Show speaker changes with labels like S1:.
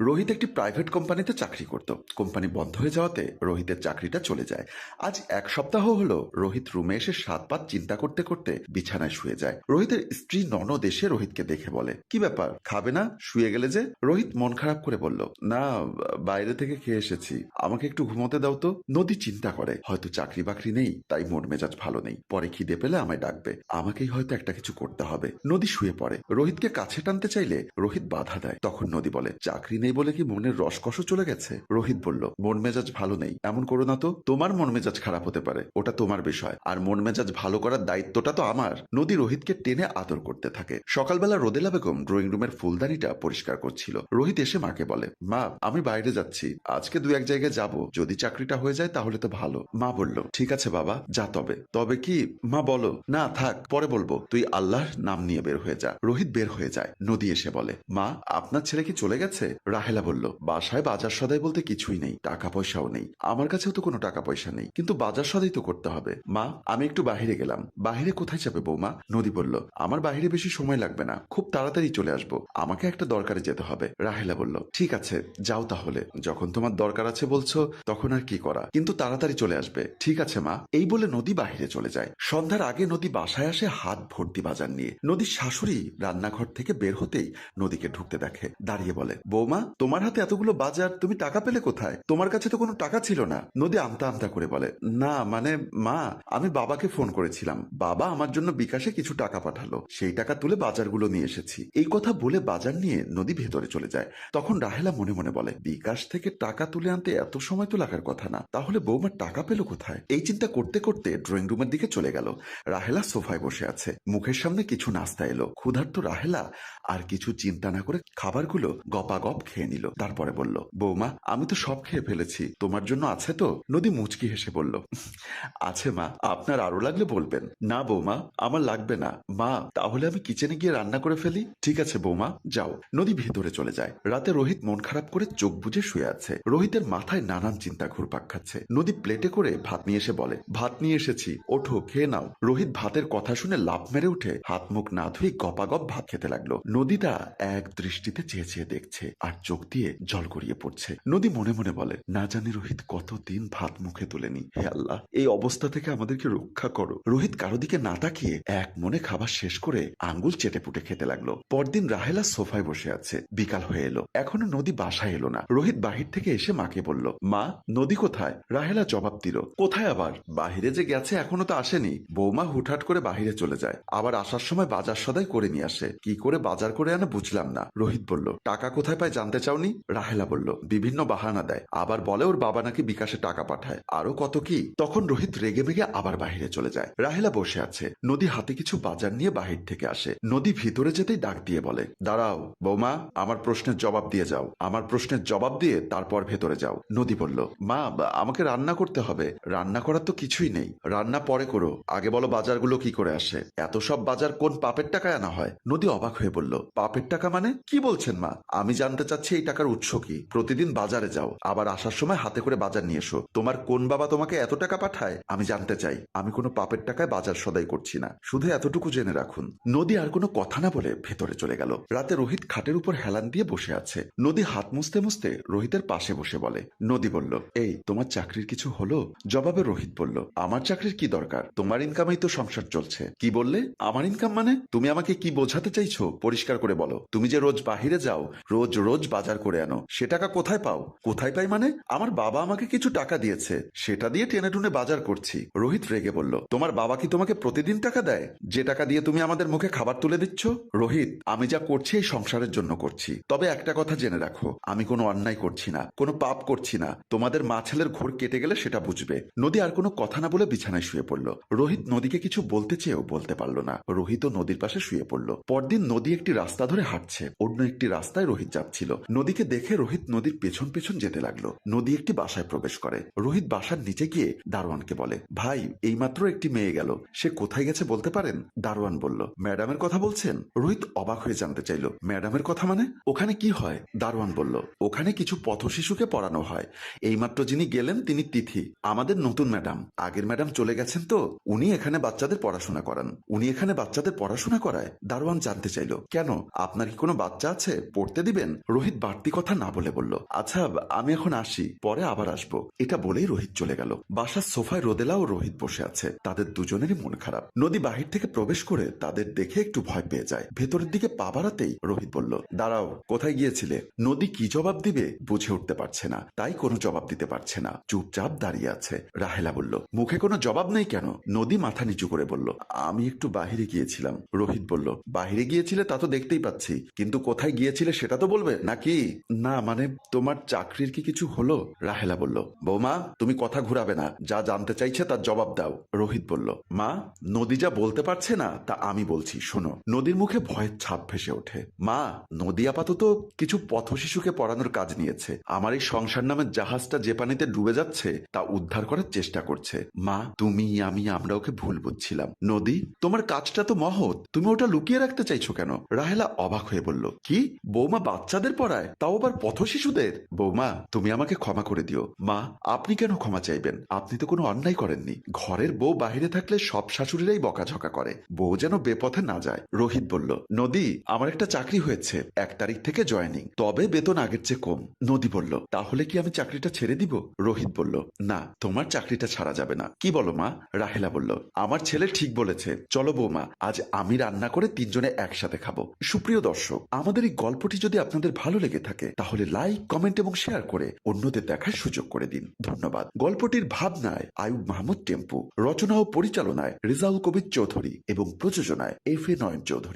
S1: রোহিত একটি প্রাইভেট কোম্পানিতে চাকরি করত। কোম্পানি বন্ধ হয়ে যাওয়াতে রোহিতের চাকরিটা চলে যায়। আজ এক সপ্তাহ হলো রোহিত রুমে এসে সাত পাত চিন্তা করতে করতে বিছানায় শুয়ে যায়। রোহিতের স্ত্রী ননদ এসে রোহিতকে দেখে বলে, কি ব্যাপার, খাবে না? শুয়ে গেলে যে? রোহিত মন খারাপ করে বলল, না, বাইরে থেকে খেয়ে এসেছি। আমাকে একটু ঘুমোতে দাও তো। নদী চিন্তা করে, হয়তো চাকরি বাকরি নেই, তাই মন মেজাজ ভালো নেই। পরে খিদে পেলে আমায় ডাকবে। আমাকেই হয়তো একটা কিছু করতে হবে। নদী শুয়ে পড়ে। রোহিতকে কাছে টানতে চাইলে রোহিত বাধা দেয়। তখন নদী বলে, চাকরি নেই বলে কি মনের রসকস চলে গেছে? রোহিত বলল, মন মেজাজ ভালো নেই। এমন করো না তো। তোমার মন মেজাজ খারাপ হতে পারে। ওটা তোমার বিষয়। আর মন মেজাজ ভালো করার দায়িত্বটা তো আমার। নদী রোহিতকে টেনে আদর করতে থাকে। সকালবেলা রোদেলা বেগম ড্রয়িং রুমের ফুলদানিটা পরিষ্কার করছিল। রোহিত এসে মাকে বলে, মা, আমি বাইরে যাচ্ছি। আজকে দু এক জায়গায় যাব। যদি চাকরিটা হয়ে যায় তাহলে তো ভালো। মা বলল, ঠিক আছে বাবা, যা তবে। তবে কি, মা বলো, না, থাক, পরে বলব। তুই আল্লাহর নাম নিয়ে বের হয়ে যা। রোহিত বের হয়ে যায়। নদী এসে বলে, মা, আপনার ছেলে কি চলে গেছে? রাহেলা বলল, বাসায় বাজার সদাই বলতে কিছুই নেই টাকা পয়সাও নেই। আমার কাছেও তো কোনো টাকা পয়সা নেই। কিন্তু বাজার সদাই তো করতে হবে। মা, আমি একটু বাহিরে গেলাম। বাহিরে কোথায় যাবে বৌমা? নদী বলল, আমার বাহিরে বেশি সময় লাগবে না। খুব তাড়াতাড়ি চলে আসব। আমাকে একটা দরকারে যেতে হবে। রাহেলা বলল, ঠিক আছে, যাও তাহলে। যখন তোমার দরকার আছে বলছো, তখন আর কি করা? কিন্তু তাড়াতাড়ি চলে আসবে। ঠিক আছে, মা। এই বলে নদী বাহিরে চলে যায়। সন্ধ্যার আগে নদী বাসায় আসে হাত ভর্তি বাজার নিয়ে। নদীর শাশুড়ি রান্নাঘর থেকে বের হতেই নদীকে ঢুকতে দেখে। দাঁড়িয়ে বলে, বৌমা তোমার হাতে এতগুলো বাজার, তুমি টাকা পেলে কোথায়? তোমার কাছে তো কোনো টাকা ছিল না। নদী আমতা আমতা করে বলে, না মানে মা, আমি বাবাকে ফোন করেছিলাম। বাবা আমার জন্য বিকাশে কিছু টাকা পাঠালো। সেই টাকা তুলে বাজারগুলো নিয়ে এসেছি। এই কথা বলে বাজার নিয়ে নদী ভেতরে চলে যায়। তখন রাহেলা মনে মনে বলে, বিকাশ থেকে টাকা তুলে আনতে এত সময় তো লাগার কথা না। তাহলে বৌমা টাকা পেল কোথায়? এই চিন্তা করতে করতে ড্রয়িং রুমের দিকে চলে গেল। রাহেলা সোফায় বসে আছে। মুখের সামনে কিছু নাস্তা এলো। ক্ষুধার্ত রাহেলা আর কিছু চিন্তা না করে খাবারগুলো গপাগপ খেয়ে নিল। তারপরে বলল, বৌমা, আমি তো সব খেয়ে ফেলেছি। তোমার জন্য আছে তো? নদী মুচকি হেসে বলল, আছে মা, আপনার আরও লাগলে বলবেন। না বৌমা, আমার লাগবে না। মা, তাহলে আমি কিচেনে গিয়ে রান্না করে ফেলি। ঠিক আছে বৌমা, যাও। নদী ভেতরে চলে যায়। রাতে রোহিত মন খারাপ করে চোখ বুজে শুয়ে আছে। রোহিতের মাথায় নানান চিন্তা ঘুরপাক খাচ্ছে। নদী প্লেটে করে ভাত নিয়ে এসে বলে, ভাত নিয়ে এসেছি, ওঠো, খেয়ে নাও। রোহিত ভাতের কথা শুনে লাভ মেরে উঠে হাত মুখ না ধুয়ে গপাগপ ভাত খেতে লাগল। নদীটা এক দৃষ্টিতে চেয়ে চেয়ে দেখছে, আর চোখ দিয়ে জল গড়িয়ে পড়ছে। নদী মনে মনে বলে, না জানি রোহিত কতদিন ভাত মুখে তুলেনি, হে আল্লাহ। এই অবস্থা থেকে আমাদেরকে রক্ষা করো। রোহিত কারও দিকে না তাকিয়ে এক মনে খাবার শেষ করে আঙ্গুল চেটে পুটে খেতে লাগল। পরদিন রাহেলা সোফায় বসে আছে, বিকাল হয়ে এলো। এখনও নদী বাসায় এলো না। রোহিত বাহির থেকে এসে মাকে বলল, মা, নদী কোথায়? রাহেলা জবাব দিল, কোথায় আবার? বাহিরে যে গেছে এখনও তো আসেনি। বৌমা হুটহাট করে বাহিরে চলে যায়। আবার আসার সময় বাজার সদাই করে নিয়ে আসে। কি করে বাজার করে আনে বুঝলাম না। রোহিত বলল, টাকা কোথায় পায় জানতে চাওনি? রাহেলা বলল, বিভিন্ন বাহানা দেয়। আবার বলে ওর বাবা নাকি বিকাশে টাকা পাঠায়। আরও কত কি? তখন রোহিত রেগে মেগে আবার বাহিরে চলে যায়। রাহেলা বসে আছে। নদী হাতে কিছু বাজার নিয়ে বাহির থেকে আসে। নদী ভিতরে যেতেই ডাক দিয়ে বলে, দাঁড়াও, বৌমা, আমার প্রশ্নের জবাব দিয়ে যাও। আমার প্রশ্নের জবাব দিয়ে তারপর ভেতরে যাও। নদী বলল, মা, আমাকে রান্না করতে হবে। রান্না করার তো কিছুই নেই। রান্না পরে করো। আগে বলো বাজারগুলো কি করে আসে। এত সব বাজার কোন পাপের টাকায় আনা হয়? নদী অবাক হয়ে বলল, পাপের টাকা মানে? কি বলছেন মা? আমি জানতে চাচ্ছি এই টাকার উৎস কি? প্রতিদিন বাজারে যাও। আবার আসার সময় হাতে করে বাজার নিয়ে এসো। তোমার কোন বাবা তোমাকে এত টাকা পাঠায়? আমি জানতে চাই। আমি কোনো পাপের টাকায় বাজার সদাই করছি না। শুধু এতটুকু জেনে রাখুন। নদী আর কোনো কথা না বলে ভেতরে চলে গেল। রাতে রোহিত খাটের উপর হেলান দিয়ে বসে আছে। নদী হাত মুছতে মুছতে রোহিতের পাশে বসে বলে, নদী বলল, এই, তোমার চাকরির কিছু হলো? জবাবে রোহিত বলল, আমার চাকরির কি দরকার? তোমার ইনকামেই তো সংসার চলছে। কি বললে? আমার ইনকাম মানে? তুমি আমাকে কি বোঝাতে চাইছো? পরিষ্কার করে বলো। তুমি যে রোজ বাহিরে যাও, রোজ রোজ বাজার করে আনো। সে টাকা কোথায় পাও? কোথায় পাই মানে? আমার বাবা আমাকে কিছু টাকা দিয়েছে। সেটা দিয়ে টেনে টুনে বাজার করছি। রোহিত রেগে বলল, তোমার বাবা কি তোমাকে প্রতিদিন টাকা দেয়? যে টাকা দিয়ে তুমি আমাদের মুখে খাবার তুলে দিচ্ছ? রোহিত, আমি যা করছি এই সংসারের জন্য করছি। তবে একটা কথা জেনে রাখো, আমি কোনো অন্যায় করছি না, কোনো পাপ করছি না। তোমাদের মা ছেলের ঘোর কেটে গেলে সেটা বুঝবে। নদী আর কোনো কথা না বলে বিছানায় শুয়ে পড়ল। রোহিত নদীকে কিছু বলতে চেয়েও বলতে পারল না। রোহিত নদীর পাশে শুয়ে পড়ল। পরদিন নদী একটি রাস্তা ধরে হাঁটছে। অন্য একটি রাস্তায় রোহিত যাচ্ছিল। নদীকে দেখে রোহিত নদীর পেছন পেছন যেতে লাগল। নদী একটি বাসায় প্রবেশ করে। রোহিত বাসার নিচে গিয়ে দারোয়ানকে বলে, ভাই, এইমাত্র একটি মেয়ে গেল। সে কোথায় গেছে বলতে পারেন? দারোয়ান বলল, ম্যাডামের কথা বলছেন? রোহিত অবাক হয়ে জানতে চাইল, ম্যাডামের কথা মানে? ওখানে কি হয়? দারোয়ান বলল, ওখানে কিছু পথ শিশুকে পড়ানো হয়। এইমাত্র যিনি গেলেন তিনি তিথি। আমাদের নতুন ম্যাডাম। আগের ম্যাডাম চলে গেছেন তো। উনি এখানে বাচ্চাদের পড়াশোনা করান। উনি এখানে বাচ্চাদের পড়াশোনা করায়? দারোয়ান জানতে চাইল, কেন? আপনার কি কোনো বাচ্চা আছে? পড়তে দিবেন? রোহিত রোহিত বাড়তি কথা না বলে বলল আচ্ছা আমি এখন আসি, পরে আবার আসব। এটা বলেই রোহিত চলে গেল। বাসার সোফায় রোদেলা ও রোহিত বসে আছে। তাদের দুজনেরই মন খারাপ। নদী বাহির থেকে প্রবেশ করে তাদের দেখে একটু ভয় পেয়ে যায়। ভেতরের দিকে পা বাড়াতেই রোহিত বলল, দাঁড়াও, কোথায় গিয়েছিলে? নদী কি জবাব দিবে বুঝে উঠতে পারছে না। তাই কোনো জবাব দিতে পারছে না। চুপচাপ দাঁড়িয়ে আছে। রাহেলা বলল, মুখে কোনো জবাব নেই কেন? নদী মাথা নিচু করে বলল, আমি একটু বাহিরে গিয়েছিলাম। রোহিত বলল, বাহিরে গিয়েছিলে তা তো দেখতেই পাচ্ছি। কিন্তু কোথায় গিয়েছিলে সেটা তো বলবে নাকি না মানে তোমার চাকরির কি কিছু হলো? রাহেলা বলল, বৌমা, তুমি কথা ঘুরাবে না। যা জানতে চাইছে তার জবাব দাও, রোহিত বলল। মা, নদী যা বলতে পারছে না, তা আমি বলছি, শোনো। নদীর মুখে ভয়ের ছাপ ভেসে ওঠে। মা, নদী আপাতত কিছু পথ শিশুকে পড়ানোর কাজ নিয়েছে। আমার এই সংসার নামের জাহাজটা যে পানিতে ডুবে যাচ্ছে, তা উদ্ধার করার চেষ্টা করছে। মা, তুমি, আমি, আমরা ওকে ভুল বুঝছিলাম। নদী, তোমার কাজটা তো মহৎ। তুমি ওটা লুকিয়ে রাখতে চাইছো কেন? রাহেলা অবাক হয়ে বলল, কি? বৌমা বাচ্চাদের পড়ায় তাও আবার পথ শিশুদের? বৌমা, তুমি আমাকে ক্ষমা করে দিও। মা, আপনি কেন ক্ষমা চাইবেন? আপনি তো কোনো অন্যায় করেননি। ঘরের বউ বাহিরে থাকলে সব শাশুড়িরাই বকাঝকা করে। বউ যেন বেপথে না যায়। রোহিত বলল, নদী, আমার একটা চাকরি হয়েছে। এক তারিখ থেকে জয়েনিং। তবে বেতন আগের চেয়ে কম। নদী বলল, তাহলে কি আমি চাকরিটা ছেড়ে দিব? রোহিত বলল, না, তোমার চাকরিটা ছাড়া যাবে না। কি বলো মা? রাহেলা বলল, আমার ছেলে ঠিক বলেছে। চলো বৌমা, আজ আমি রান্না করে তিনজনে একসাথে খাব। সুপ্রিয় দর্শক, আমাদের এই গল্পটি যদি আপনাদের ভালো লেগে থাকে, তাহলে লাইক কমেন্ট এবং শেয়ার করে অন্যদের দেখার সুযোগ করে দিন। ধন্যবাদ। গল্পটির ভাবনায় আয়ুব মাহমুদ টেম্পু, রচনা ও পরিচালনায় রিজাউল কবির চৌধুরী এবং প্রযোজনায় এফ এ নয়ন চৌধুরী।